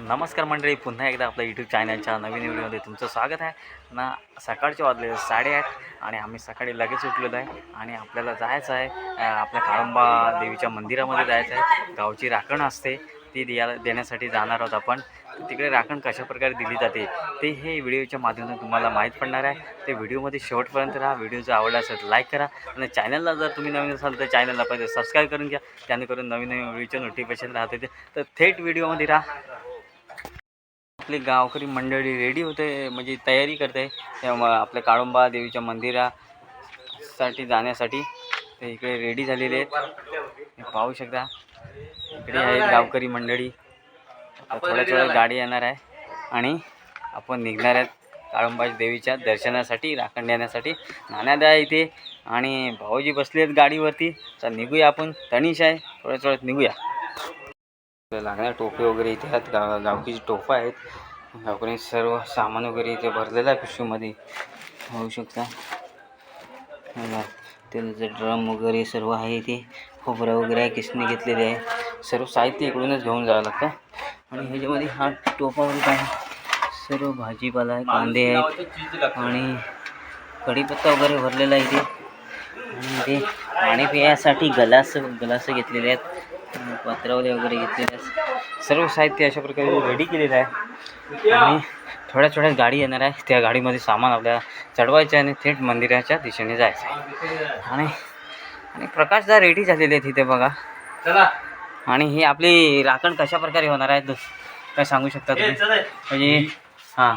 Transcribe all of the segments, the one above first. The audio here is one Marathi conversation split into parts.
नमस्कार मंडळी पुन्हा एकदा आपल्या यूट्यूब चॅनलच्या नवीन व्हिडिओमध्ये तुमचं स्वागत आहे. ना सकाळचे वाजले साडेआठ आणि आम्ही सकाळी लगेच उठलेलो आहे आणि आपल्याला जायचं आहे आपल्या काळंबा देवीच्या मंदिरामध्ये जायचं आहे. गावची राखण असते ती दिया देण्यासाठी जाणार आहोत आपण. तिकडे राखण कशा प्रकारे दिली जाते ते हे व्हिडिओच्या माध्यमातून तुम्हाला माहीत पडणार आहे. ते व्हिडिओमध्ये शेवटपर्यंत राहा व्हिडिओ जर आवडला असेल तर लाईक करा. आणि चॅनलला जर तुम्ही नवीन असाल तर चॅनलला पाहिजे सबस्क्राईब करून घ्या. त्यानंतर नवीन नवीन व्हिडिओचे नोटिफिकेशन राहते ते. तर थेट व्हिडिओमध्ये राहा. आपली गावकरी मंडळी रेडी होते म्हणजे तयारी करते. आपल्या काळुंबा देवीच्या मंदिरासाठी जाण्यासाठी. ते इकडे रेडी झालेले आहेत. पाहू शकता. इकडे आहेत गावकरी मंडळी. थोड्या थोड्या गाडी येणार आहे. आणि आपण निघणार आहेत काळुंबा देवीच्या दर्शनासाठी राखण देण्यासाठी. नाण्याद इथे. आणि भाऊजी बसले आहेत गाडीवरती. तर निघूया आपण. तनिष आहे. थोड्या थोड्यात निघूया. लागणार टोपे वगैरे इथे आहेत. गा गावकीची टोपं आहेत. गावकरी सर्व सामान वगैरे इथे भरलेलं आहे पिशवीमध्ये. होऊ शकता. बघा, ड्रम वगैरे सर्व आहे इथे. खोबरं वगैरे आहे किसणी घेतलेली आहे. सर्व साहित्य इकडूनच घेऊन जावं लागतं. आणि ह्याच्यामध्ये हा टोपामध्ये वगैरे काय? सर्व भाजीपाला आहे कांदे आहेत. आणि कढीपत्ता वगैरे भरलेला आहे इथे. आणि ते पाणी पिण्यासाठी गलास गलास घेतलेले आहेत. पत्रावले वगैरे घेतलेले सर्व साहित्य अशा प्रकारे रेडी केलेलं आहे. आणि थोड्या थोड्या गाडी येणार आहे. त्या गाडीमध्ये सामान आपल्याला चढवायचं आहे आणि थेट मंदिराच्या दिशेने जायचं आहे. आणि आणि प्रकाशदा रेडी झालेले आहेत इथे बघा. आणि ही आपली राखण कशा प्रकारे होणार आहे? काय सांगू शकता तुम्ही? म्हणजे हां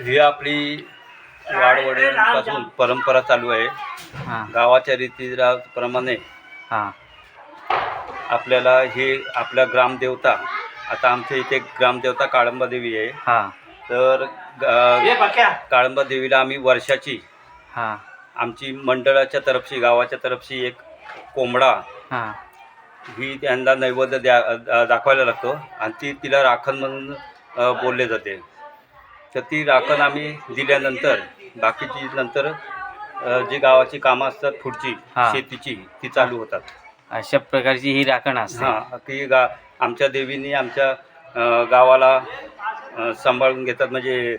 ही. आपली वाडवडिलांपासून परंपरा चालू आहे. हां. गावाच्या रीतीप्रमाणे हां. आपल्याला हे आपल्या ग्रामदेवता आता आमच्या इथे ग्रामदेवता काळंबा देवी आहे. हां. तर ग- काळंबा देवीला आम्ही वर्षाची हां. आमची मंडळाच्या तरफची गावाच्या तरफची एक कोंबडा हां. ही त्यांना नैवेद्य द्या दा- दाखवायला लागतो आणि ती तिला राखण म्हणून अ, बोलले जाते. तर ती राखण आम्ही दिल्यानंतर बाकीची नंतर अ, जी गावाची कामं असतात पुढची हा. शेतीची ती चालू होतात. अशा प्रकारची ही राखण असते. हां ती गा आमच्या देवीने आमच्या अ, गावाला अ, सांभाळून घेतात. म्हणजे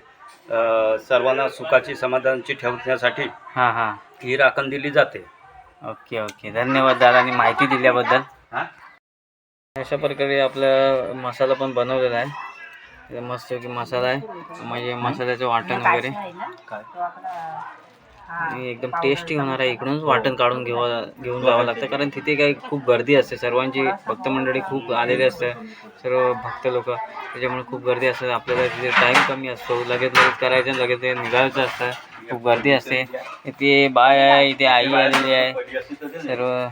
अ, सर्वांना सुखाची समाधानाची ठेवण्यासाठी हां हां. ही राखण दिली जाते. Okay okay. धन्यवाद दादानी माहिती दिल्याबद्दल. हां? अशा प्रकारे आपला मसाला पण बनवलेला आहे. मस्त की मसाला आहे. म्हणजे मसाल्याचं वाटण वगैरे. आणि एकदम टेस्टी होणार आहे. इकडूनच वाटण काढून घेवा घेऊन जावं लागतं. कारण तिथे काही खूप गर्दी असते. सर्वांची भक्त मंडळी खूप आलेली असते. सर्व भक्त लोक. त्याच्यामुळे खूप गर्दी असते. आपल्याला तिथे टाईम कमी असतो. लगेच लगेच करायचं लगेच लगेच निघायचं असतं. खूप गर्दी असते. इथे बाय आहे. इथे आई आलेली आहे. सर्व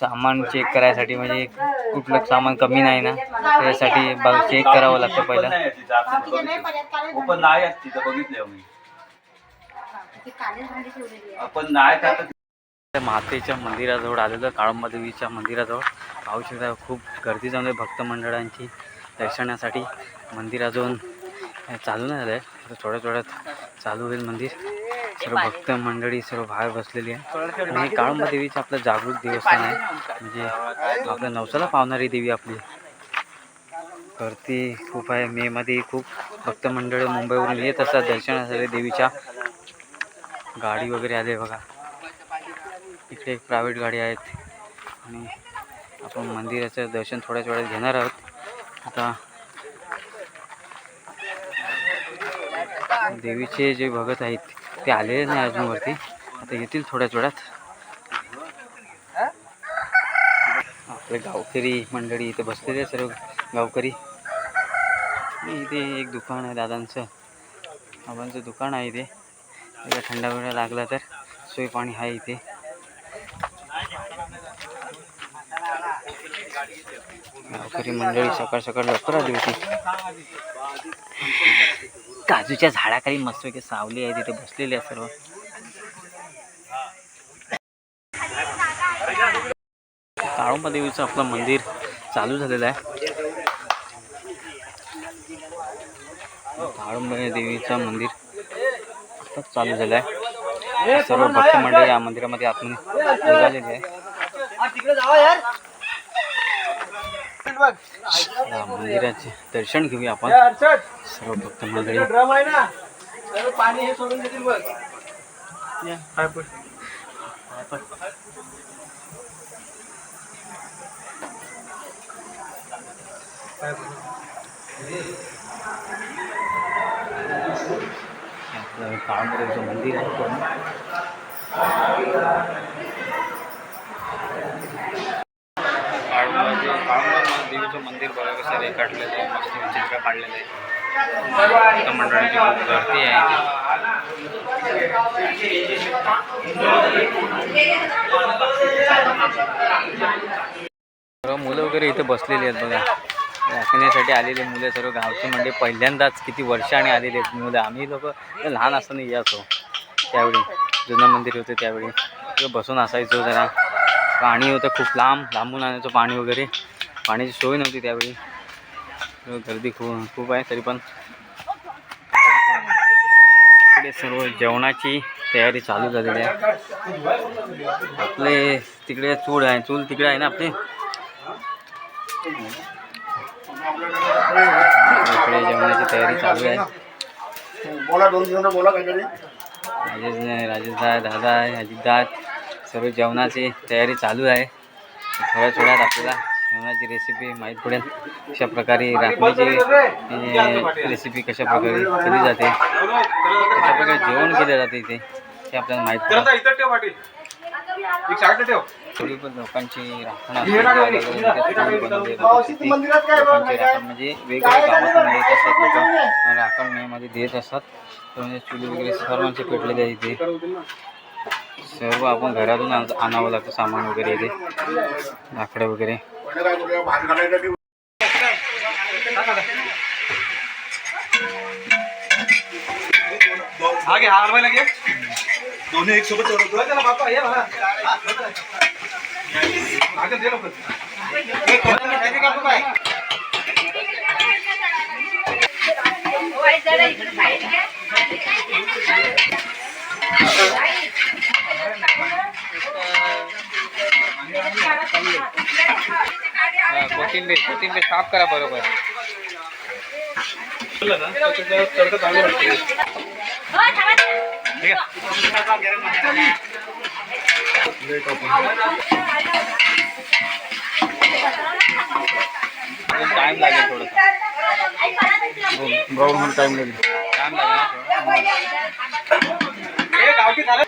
सामान चेक करायसाठी म्हणजे कुठलं सामान कमी नाही ना. त्यासाठी बघ चेक करावं लागतं पहिलं. आपण नाही का मातेच्या मंदिराजवळ आलेलं काळंबा देवीच्या मंदिराजवळ. पाहू शकता खूप गर्दी जमली भक्त मंडळांची दर्शनासाठी. मंदिराजवळ चालू नाही झालं आहे थोड्या थोड्यात चालू होईल मंदिर. सर्व भक्त मंडळी सर्व बाहेर बसलेली आहे. आणि हे काळंबा देवीचं आपलं जागृत देवस्थान आहे. म्हणजे आपल्या नवसाला पावणारी देवी आपली. गर्दी खूप आहे. मेमध्ये खूप भक्त मंडळी मुंबईवरून येत असतात दर्शनासाठी देवीच्या. गाडी वगैरे आले बघा. इकडे एक प्रायव्हेट गाडी आहेत. आणि आपण मंदिराचं दर्शन थोड्याच वेळात घेणार आहोत. आता देवीचे जे भगत आहेत ते आलेले नाही अजूनवरती आता येतील थोड्याच वेळात. आपले गावकरी मंडळी इथे बसलेले सर्व गावकरी. आणि इथे एक दुकान आहे दादांचं. बाबांचं दुकान आहे इथे. त्याला थंडा वेळा लागला तर सोय पाणी आहे इथे. गावकरी मंडळी सकाळ सकाळ लवकर आली होती. काजूच्या झाडाखाली मस्तपैकी सावली आहे तिथे बसलेली आहे सर्व. काळोबा देवीचं आपलं मंदिर चालू झालेलं आहे. काळुंबा देवीचं मंदिर. आताच चालू झालं आहे सर्व भक्त मंडळी या मंदिरामध्ये आतून निघालेली आहे या मंदिराचे दर्शन घेऊया आपण. सर्व भक्त मंडळी पाणी हे सोडून देतील बघ. पड. मंदिर आहे पूर्ण काळूबाचे म्हणजे देवीचं मंदिर बघा कसं रेखाटलेलं आहे मस्त चित्र काढलेलं आहे. मंडळाची खूप गर्दी आहे. मुलं वगैरे इथे बसलेली आहेत बघा. राखण्यासाठी आलेले मुलं सर्व गावची म्हणजे पहिल्यांदाच किती वर्षाने आलेले आहेत मुलं. आम्ही लोक लहान असताना यायचो. त्यावेळी जुनं मंदिर होते त्यावेळी. बसून असायचो जरा. पाणी होतं खूप लांब लांबून आणायचं पाणी वगैरे. पाण्याची सोय नव्हती त्यावेळी. गर्दी खूप खूप आहे तरी पण. इकडे सर्व जेवणाची तयारी चालू झालेली आहे. आपले तिकडे चूल आहे चूल तिकडे आहे ना आपली? इकडे जेवणाची तयारी चालू आहे. बोला दोन दिवस बोला काहीतरी. राजेश राजेश दादा दादा आहे अजितदाद सर्व जेवणाची तयारी चालू आहे. थोड्या थोड्यात आपल्याला जेवणाची रेसिपी माहीत पडेल. कशा प्रकारे राखण्याची रेसिपी कशा प्रकारे केली जाते कशा प्रकारे जेवण केलं जाते इथे ते आपल्याला माहीत पडेल. ठेव. पण लोकांची राखण म्हणजे वेगवेगळ्या गावातून येत असतात लोक. राखण मेमध्ये देत असतात. तर म्हणजे चुली वगैरे सर्वांचे पेटलेले आहे इथे. सर्व आपण घरातून आण- आणावं लागतं सामान वगैरे इथे. लाकडं वगैरे. हा घे हा हलवायला घे. दोन्ही एक सोबत कोथिंबीर कोथिंबीर साफ करा बरोबर तडका चांगला वाटतो. ठीक आहे? टाइम लागेल थोडंसं ब्राऊन होऊन टाइम लागेल टाइम लागेल हे गावठी झालं?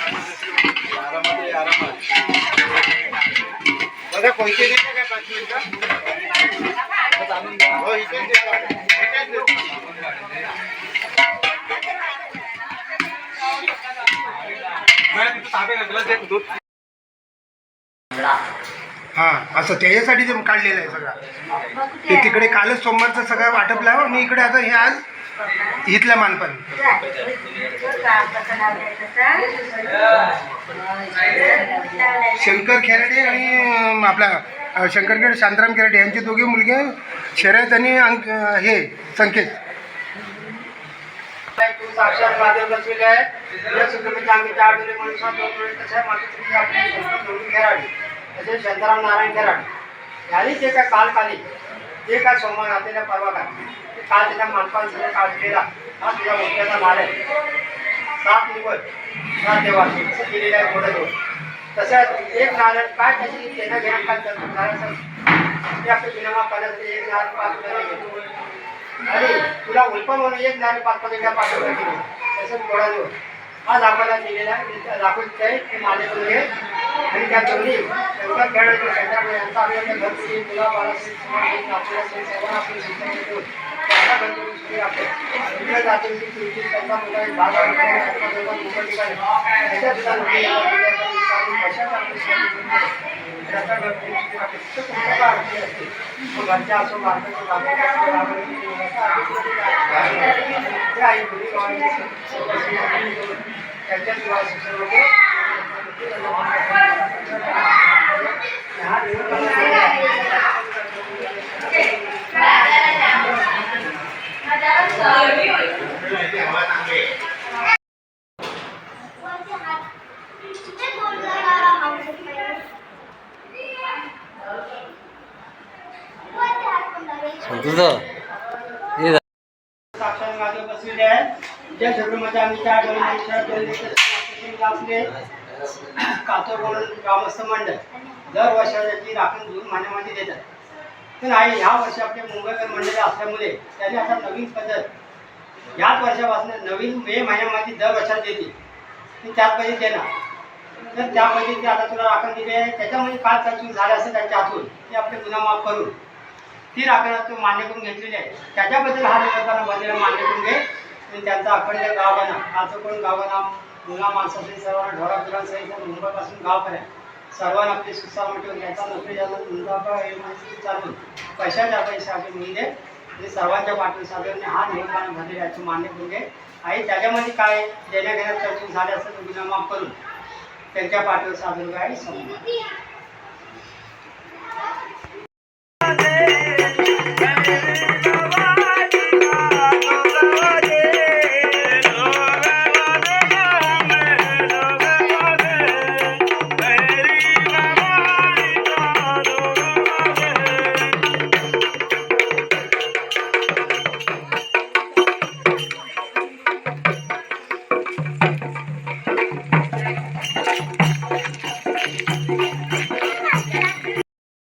आरामात ये, आरामात. बघा, कोयते देते काय पाच मिनिटं? हो, इथेच हा असं त्याच्यासाठी ते काढलेलं आहे सगळं. ते तिकडे कालच सोमवारचं सगळं वाटप लाव आणि इकडे आता हे आज इथल्या मानपण. शंकर खेराडे आणि आपला शंकर खेळ शांताराम खेराडे यांचे दोघे मुलगे शर्यत आणि अंक हे संकेत. तू साक्षात महादेव बसलेले आहे. या सुखमित अंगीच्या आडोले दोन तशा मागे तुम्ही आपले शंकर शांताराम नारायण खेळाडे यांनी जे काय काल जे काय सोमवार परवा ते काल त्याच्या मानपान काढलेला हा तुझ्या मोठ्याचा नार आहे. सात निवड सात देवा असं केलेलं आहे मोठं देव तसंच एक नारळ काय त्याची देणं घेणं काय करतो नारळ ते आपल्या पाण्यात एक नारळ पाच रुपयाला आणि तुला उल्पा म्हणून एक नाणी पाच पाच एका पाच रुपये तसंच गोळा देऊ हा दाखवायला दिलेला आहे ते ते मालेकडून घे आणि त्या दोन्ही एवढा खेळ संध्याकाळी यांचा आपल्याला घरगुती तुला बाळाश्री आपल्याला त्याच्याशिवाय शिक्षण देतो त्यांना घरगुती श्री आपले इकडे जातील की तुमची त्यांचा मुला एक भाग आहे, त्यांचा मुलगा मुलं ठिकाणी. त्याच्या सुद्धा नोकरी येतात, विद्यार्थी विचारून कशात आपली श्री देतो. त्याचा घरगुती श्री आपले. तर तुमचं काय अडचण असते? तो घरच्या असो बाहेरच्या असो, बाहेरच्या असो, बाहेरच्या असो, ते आई घरी गावाला त्यांच्या दिवस शिक्षण होते तुझं हे साक्षात माझे आहेत. ज्या छत्रमध्ये आम्ही चार दोन आपले. कातोर म्हणून ग्रामस्थ मंडळ. दर वर्षाची राखण घेऊन मान्यमान्य देतात. पण आई ह्या वर्षी आपले मुंबईकर मंडळ असल्यामुळे त्यांनी आता नवीन पद्धत. ह्याच वर्षापासून नवीन मे महिन्यामध्ये दर वर्षात देते. ती त्याच पद्धतीत देणार. तर त्यामध्ये ते आता तुला राखण दिली आहे. त्याच्यामध्ये काय काय चूक झालं असेल त्यांच्या हातून. ते आपले गुन्हा माफ करून. ती राखण तू मान्य करून घेतलेली आहे. त्याच्याबद्दल हा निबंधानं बंधीला मान्य करून घे. आणि त्यांचा अखंड गावाना काचोकोण गाव गावाना मुला माणसासहित सर्वांना ढोरा फिरांसहित मुंबईपासून गावपर्यंत सर्वांना आपली सुसामट ठेवून याचा नोकरी चालून पैशाच्या पैसे आपले आणि सर्वांच्या पाठवून साधारण हा निर्माण भरलेला याची मान्य करून घे आणि त्याच्यामध्ये काय देण्या घेण्यात चर्चा झाले असेल करून त्यांच्या पाठवून साधून काय? समजा